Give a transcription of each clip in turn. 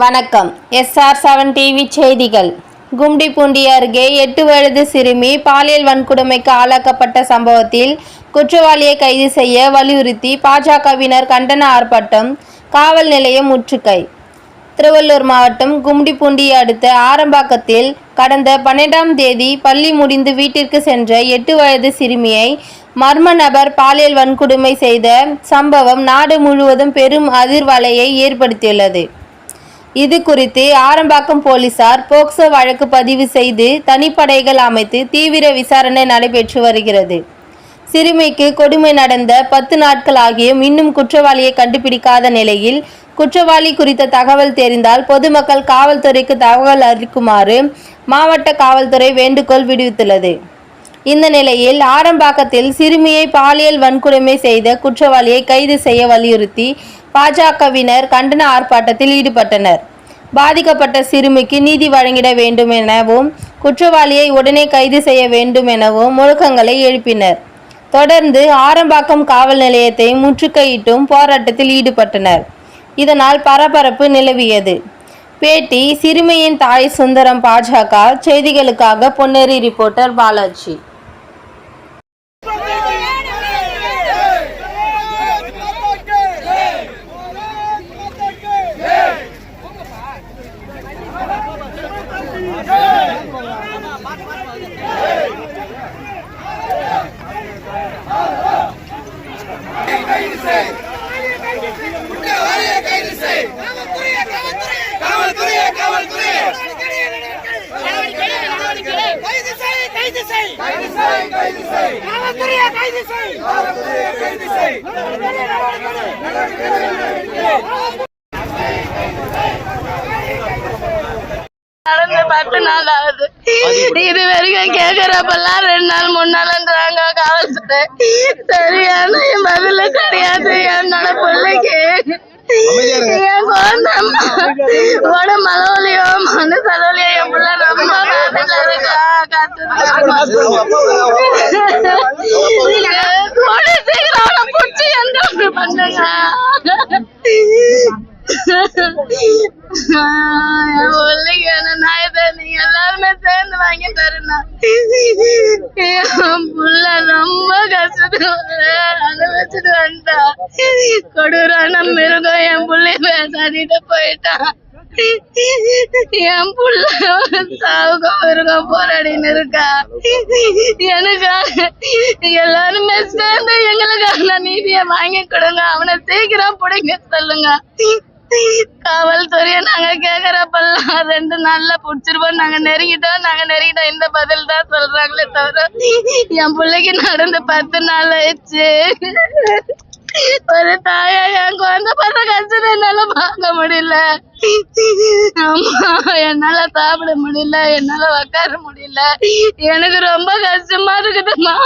வணக்கம். SR seven TV செய்திகள். கும்டிபூண்டி அருகே எட்டு வயது சிறுமி பாலியல் வன்கொடுமைக்கு ஆளாக்கப்பட்ட சம்பவத்தில் குற்றவாளியை கைது செய்ய வலியுறுத்தி பாஜகவினர் கண்டன ஆர்ப்பாட்டம் காவல் நிலையம் முற்றுகை. திருவள்ளூர் மாவட்டம் கும்டிபூண்டியை அடுத்த ஆரம்பாக்கத்தில் கடந்த பன்னெண்டாம் தேதி பள்ளி முடிந்து வீட்டிற்கு சென்ற எட்டு வயது சிறுமியை மர்ம நபர் பாலியல் வன்கொடுமை செய்த சம்பவம் நாடு முழுவதும் பெரும் அதிர்வலையை ஏற்படுத்தியுள்ளது. இது குறித்து ஆரம்பாக்கம் போலீசார் போக்சோ வழக்கு பதிவு செய்து தனிப்படைகள் அமைத்து தீவிர விசாரணை நடைபெற்று வருகிறது. சிறுமிக்கு கொடுமை நடந்த பத்து நாட்கள் ஆகியும் இன்னும் குற்றவாளியை கண்டுபிடிக்காத நிலையில் குற்றவாளி குறித்த தகவல் தெரிந்தால் பொதுமக்கள் காவல்துறைக்கு தகவல் அளிக்குமாறு மாவட்ட காவல்துறை வேண்டுகோள் விடுத்துள்ளது. இந்த நிலையில் ஆரம்பாக்கத்தில் சிறுமியை பாலியல் வன்கொடுமை செய்த குற்றவாளியை கைது செய்ய வலியுறுத்தி பாஜகவினர் கண்டன ஆர்ப்பாட்டத்தில் ஈடுபட்டனர். பாதிக்கப்பட்ட சிறுமிக்கு நீதி வழங்கிட வேண்டும் எனவும் குற்றவாளியை உடனே கைது செய்ய வேண்டும் எனவும் முழக்கங்களை எழுப்பினர். தொடர்ந்து ஆரம்பாக்கம் காவல் நிலையத்தை முற்றுகையிட்டும் போராட்டத்தில் ஈடுபட்டனர். இதனால் பரபரப்பு நிலவியது. பேட்டி சிறுமியின் தாய் சுந்தரம் பாஜக செய்திகளுக்காக பொன்னேரி ரிப்போர்ட்டர் பாலாஜி காவல்துறையே காவல்துறையே கைது செய் கைது செய் கைது செய் கைது செய் காவல்துறையே கைது செய் காவல்துறையே கைது செய் நடந்து பத்து நாள் ஆகுது. இது வரைக்கும் கேக்குறப்பெல்லாம் ரெண்டு நாள் மூணு நாள்ன்றாங்க காவல்துறை சரியான என் பதில கிடையாது என்னோட பிள்ளைக்கு. என் குழந்தை உட மலவலியோ மன தலைவலியோ என் பிள்ளை ரொம்ப வேதனையில இருக்கா கத்து கூட சீக்கிரம் அவனை பிடிச்சி எந்த ஒன்று பண்ணுங்க என் பிள்ளைக்கு என்ன நாயத்தை நீங்க எல்லாருமே சேர்ந்து வாங்கி தருண்ணா என் புள்ள ரொம்ப கஷ்டத்துல அனுபவிச்சுட்டு வந்தா. கொடூரான மிருகம் என் புள்ளைய பேசாடிட்டு போயிட்டான். என் புள்ள சாவுக்கு வருகம் போராடின்னு இருக்கா. எனக்கா? எல்லாருமே சேர்ந்து எங்களுக்கான நீதியை வாங்கி கொடுங்க. அவனை சீக்கிரம் பிடிங்க சொல்லுங்க. காவல்துறையை நாங்க கேக்குறப்பெல்லாம் ரெண்டு நாள்ல புடிச்சிருப்போம் நாங்க நெருங்கிட்டோம். நாங்க நெருங்கிட்டோம். இந்த பதில் தான் சொல்றாங்களே தவிர என் பிள்ளைக்கு நடந்து பத்து நாள் ஆயிடுச்சு. ஒரு தாயா என் குழந்தை பண்ற கஷ்டத்தை என்னால பார்க்க முடியல. அம்மா என்னால சாப்பிட முடியல என்னால உட்கார முடியல. எனக்கு ரொம்ப கஷ்டமா இருக்குதுமா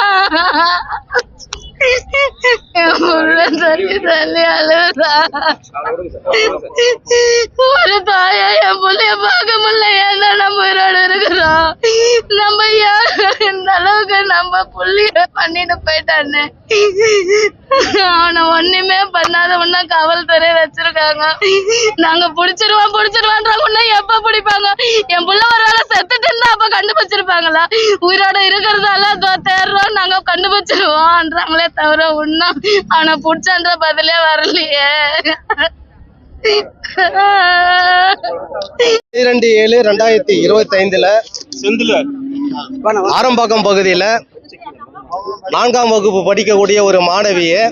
ஒரு தாயா என் பிள்ளைய பார்க்க முடியல. ஏன்னா நம்ம உயிரோட இருக்கிறோம்? நம்ம இந்த அளவுக்கு நம்ம புள்ளிய பண்ணிட்டு போயிட்டானே. அவனை ஒண்ணுமே பண்ணாத உன்ன காவல்துறை வச்சிருக்காங்க. நாங்க புடிச்சிருவோம் புடிச்சிருவான்றாங்க உன்ன எப்ப பிடிப்பாங்க? என் புள்ள ஒரு வேளை செத்துட்டு இருந்தா அப்ப கண்டுபிடிச்சிருப்பாங்களா? உயிரோட இருக்கிறதால தேடுறோம் நாங்க கண்டுபிடிச்சிருவோம்ன்றாங்களே தவிர உன்னும் அவனை புடிச்சான்ற பதிலே வரலையே. பன்னிரெண்டு ஏழு ரெண்டாயிரத்தி இருபத்தி ஐந்துல செந்தில் ஆரம்பாக்கம் பகுதியில நான்காம் வகுப்பு படிக்கக்கூடிய ஒரு மாணவியை.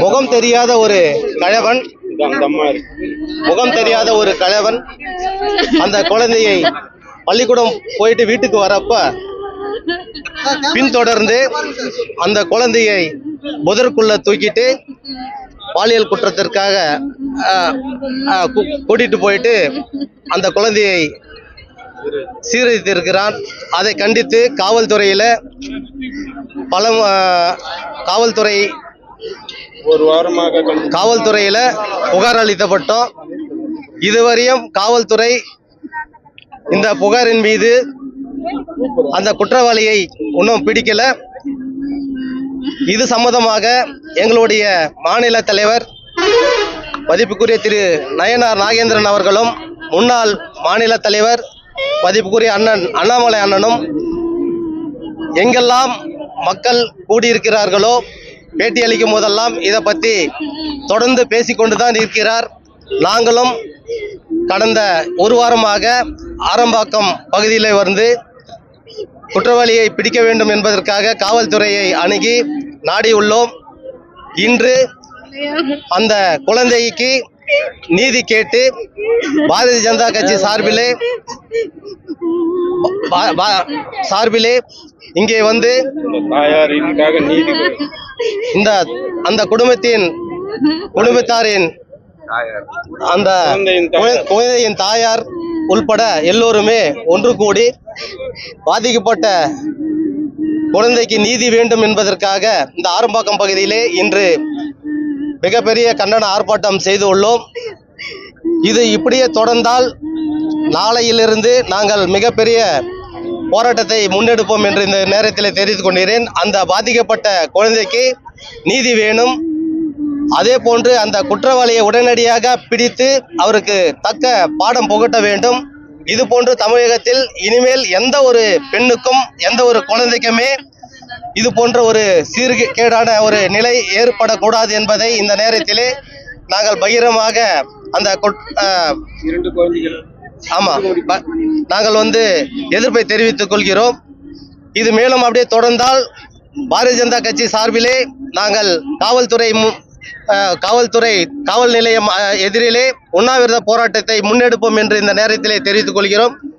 முகம் தெரியாத ஒரு கழவன். முகம் தெரியாத ஒரு கழவன். அந்த குழந்தையை பள்ளிக்கூடம் போயிட்டு வீட்டுக்கு வரப்ப பின்தொடர்ந்து அந்த குழந்தையை புதற்குள்ள தூக்கிட்டு பாலியல் குற்றத்திற்காக அஹ், கூட்டிட்டு போயிட்டு அந்த குழந்தையை சீரழித்திருக்கிறான் அதை கண்டித்து காவல்துறையில பல காவல்துறை ஒரு வாரமாக காவல்துறையில புகார் அளிக்கப்பட்டோம் இதுவரையும் காவல்துறை இந்த புகாரின் மீது அந்த குற்றவாளியை இன்னும் பிடிக்கல. இது சம்பந்தமாக எங்களுடைய மாநில தலைவர் மதிப்புக்குரிய திரு நயனார் நாகேந்திரன் அவர்களும் முன்னாள் மாநில தலைவர் மதிப்புக்குரிய அண்ணன் அண்ணாமலை அண்ணனும் எங்கெல்லாம் மக்கள் கூடியிருக்கிறார்களோ பேட்டி அளிக்கும் போதெல்லாம் இதை பற்றி தொடர்ந்து பேசிக்கொண்டு தான் இருக்கிறார். நாங்களும் கடந்த ஒரு வாரமாக ஆரம்பாக்கம் பகுதியில் வந்து குற்றவாளியை பிடிக்க வேண்டும் என்பதற்காக காவல்துறையை அணுகி நாடியுள்ளோம் இன்று அந்த குழந்தைக்கு நீதி கேட்டு பாரதிய ஜனதா கட்சி சார்பிலே சார்பிலே இங்கே வந்து இந்த அந்த குடும்பத்தின் குடும்பத்தாரின் அந்த குழந்தையின் தாயார். குழ- குழந்தையின் தாயார் உள்பட எல்லோருமே ஒன்று கூடி பாதிக்கப்பட்ட குழந்தைக்கு நீதி வேண்டும் என்பதற்காக இந்த ஆரம்பாக்கம் பகுதியிலே இன்று மிகப்பெரிய கண்டன ஆர்ப்பாட்டம் செய்து உள்ளோம் இது இப்படியே தொடர்ந்தால் நாளையிலிருந்து நாங்கள் மிகப்பெரிய போராட்டத்தை முன்னெடுப்போம் என்று இந்த நேரத்தில் தெரிவித்துக் கொண்டிருக்கிறேன். அந்த பாதிக்கப்பட்ட குழந்தைக்கு நீதி வேணும். அதே போன்று அந்த குற்றவாளியை உடனடியாக பிடித்து அவருக்கு தக்க பாடம் புகட்ட வேண்டும். இது போன்று தமிழகத்தில் இனிமேல் எந்த ஒரு பெண்ணுக்கும் எந்த ஒரு குழந்தைக்குமே இது போன்ற ஒரு சீர்கேடான ஒரு நிலை ஏற்படக்கூடாது என்பதை இந்த நேரத்திலே நாங்கள் பகிரமாக அந்த குட்- இரண்டு குழந்தைகள் ஆமா. நாங்கள் வந்து எதிர்ப்பை தெரிவித்துக் கொள்கிறோம். இது மேலும் அப்படியே தொடர்ந்தால் பாரதிய ஜனதா கட்சி சார்பிலே நாங்கள் காவல்துறை மு- காவல்துறை காவல் நிலையம் எதிரிலே உண்ணாவிரத போராட்டத்தை முன்னெடுப்போம் என்று இந்த நேரத்திலே தெரிவித்துக் கொள்கிறோம்.